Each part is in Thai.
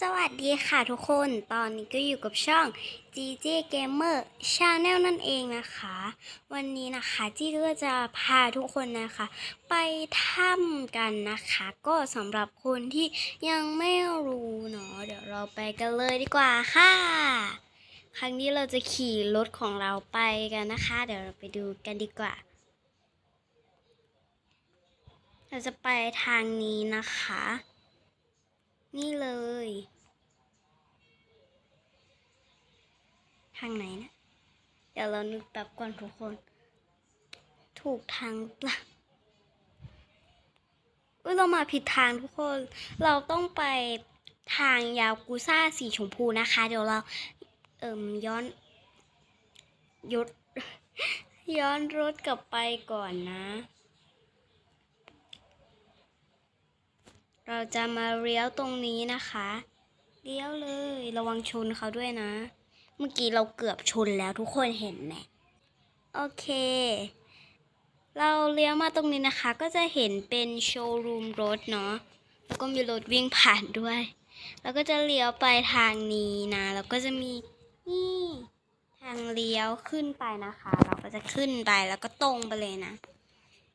สวัสดีค่ะทุกคน ตอนนี้ก็อยู่กับช่อง GJ Gamer Channel นั่นเองนะคะ วันนี้นะคะจีก็จะพาทุกคนนะคะ ไปถ้ำกันนะคะ ก็สำหรับคนที่ยังไม่รู้เนาะ เดี๋ยวเราไปกันเลยดีกว่าค่ะ ครั้งนี้เราจะขี่รถของเราไปกันนะคะ เดี๋ยวเราไปดูกันดีกว่า เราจะไปทางนี้นะคะ นี่เลย ทางไหนนะ เดี๋ยวเรานึกแป๊บก่อนทุกคน ถูกทางปะอุ้ยเรามาผิดทางทุกคน เราต้องไปทางยาวกูซ่าสีชมพูนะคะ เดี๋ยวเรา เอิ่มย้อนยศย้อนรถกลับไปก่อนนะ เราจะมาเลี้ยวตรงนี้นะคะเลี้ยวเลยระวังชนเขาด้วยนะ เมื่อกี้เราเกือบชนแล้วทุกคนเห็นไหมโอเค เราเลี้ยวมาตรงนี้นะคะ ก็จะเห็นเป็นโชว์รูมรถเนาะแล้วก็มีรถวิ่งผ่านด้วย แล้วก็จะเลี้ยวไปทางนี้นะแล้วก็จะมีนี่ทางเลี้ยวขึ้นไปนะคะ เราก็จะขึ้นไปแล้วก็ตรงไปเลยนะ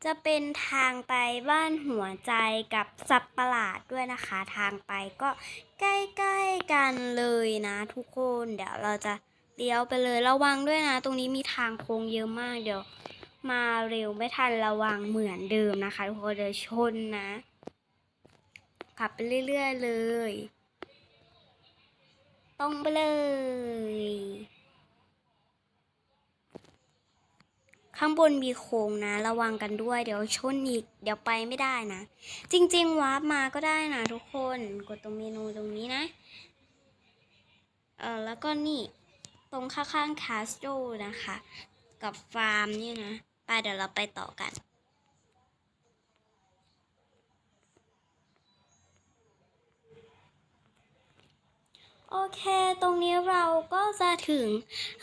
จะเป็นทางไปบ้านหัวใจกับสัตประหลาดด้วยนะคะ ทางไปก็ใกล้ๆกันเลยนะทุกคนเดี๋ยวเราจะเลี้ยวไปเลยระวังด้วยนะ ตรงนี้มีทางโค้งเยอะมากเดี๋ยว มาเร็วไม่ทันระวังเหมือนเดิมนะคะทุกคนเดี๋ยวชนนะขับไปเรื่อยๆเลย ตรงไปเลย ข้างบนมีโค้งนะ ระวังกันด้วย เดี๋ยวชนอีก เดี๋ยวไปไม่ได้นะ จริงๆวาร์ปมาก็ได้นะทุกคน กดตรงเมนูตรงนี้นะ เออแล้วก็นี่ ตรงข้างๆคาสโตนะคะ กับฟาร์มนี่นะ ไปเดี๋ยวเราไปต่อกัน โอเค ตรงนี้เราก็จะถึง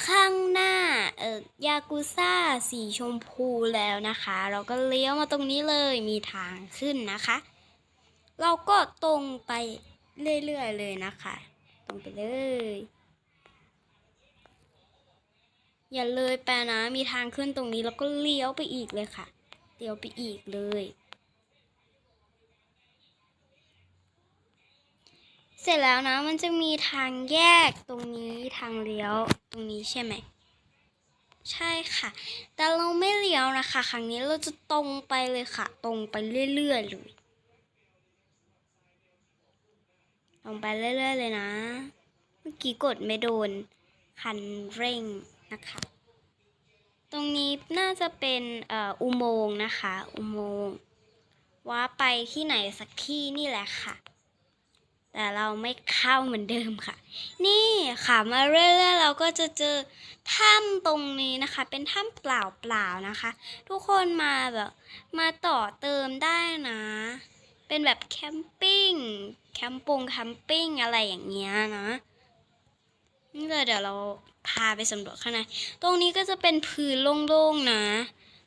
ข้างหน้าเอ่อยากุซ่าสีชมพูแล้วนะคะ เราก็เลี้ยวมาตรงนี้เลยมีทางขึ้นนะคะ เราก็ตรงไปเรื่อยๆเลยนะคะ ตรงไปเลย อย่าเลยไปนะ มีทางขึ้นตรงนี้แล้วก็เลี้ยวไปอีกเลยค่ะ เลี้ยวไปอีกเลย เสร็จแล้วนะมันจะมีทางแยกตรงนี้ทางเลี้ยวตรงนี้ใช่ไหม ใช่ค่ะ แต่เราไม่เลี้ยวนะคะ ครั้งนี้เราจะตรงไปเลยค่ะ ตรงไปเรื่อยๆเลยตรงไปเรื่อยๆเลยนะ เมื่อกี้กดไม่โดน คันเร่งนะคะ ตรงนี้น่าจะเป็นเอ่ออุโมงค์นะคะ อุโมงค์ว่าไปที่ไหนสักที่นี่แหละค่ะ แต่เราไม่เข้าเหมือนเดิมค่ะ นี่ค่ะมาเรื่อยๆเราก็จะเจอถ้ำตรงนี้นะคะ เป็นถ้ำเปล่าๆนะคะ ทุกคนมาแบบมาต่อเติมได้นะ เป็นแบบแคมปิ้งแคมปงแคมปิ้งอะไรอย่างเงี้ยนะนี่เลยเดี๋ยวเราพาไปสำรวจข้างในตรงนี้ก็จะเป็นพื้นโล่งๆนะ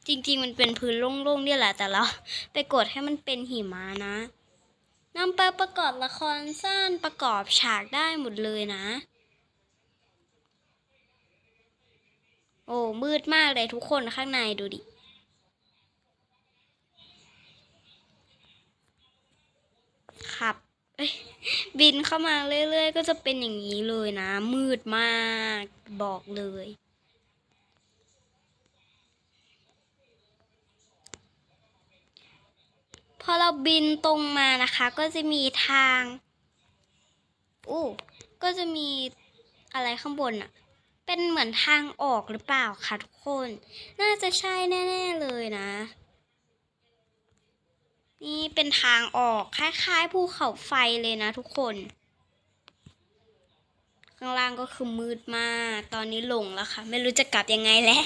จริงๆมันเป็นพื้นโล่งๆเนี่ยแหละแต่เราไปกดให้มันเป็นหิมะนะ นำไปประกอบละครสั้นประกอบฉากได้หมดเลยนะ โอ้ มืดมากเลยทุกคนข้างในดูดิขับบินเข้ามาเรื่อยๆ ก็จะเป็นอย่างนี้เลยนะ มืดมากบอกเลย อเราบินตรงมานะคะ ก็จะมีทางอู้ก็จะมีอะไรข้างบนอะเป็นเหมือนทางออกหรือเปล่าคะทุกคน น่าจะใช่แน่ ๆเลยนะ นี่เป็นทางออกคล้ายๆภูเขาไฟเลยนะทุกคน ข้างล่างก็คือมืดมาก ตอนนี้หลงแล้วค่ะ ไม่รู้จะกลับยังไงแล้ว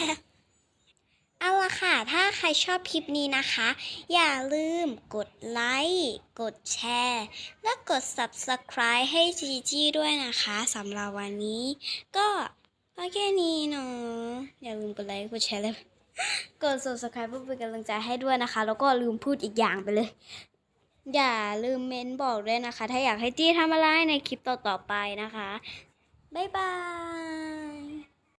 เอาละค่ะ ถ้าใค รชอบคลิปนี้นะคะ อย่าลืมกดไลค์กดแชร์ และกด subscribe ให้จีจี้ด้วยนะคะสำหรับวันนี้ ก็ก็แค่นี้เนาะอย่าลืมกดไลค์กดแชร์เลยกด subscribe เพื่อเป็นกำลังใจให้ด้วยนะคะ แล้วก็ลืมพูดอีกอย่างไปเลย อย่าลืมเม้นบอกด้วยนะคะ ถ้าอยากให้จี้ทำอะไรในคลิปต่อๆไปนะคะ บ๊ายบาย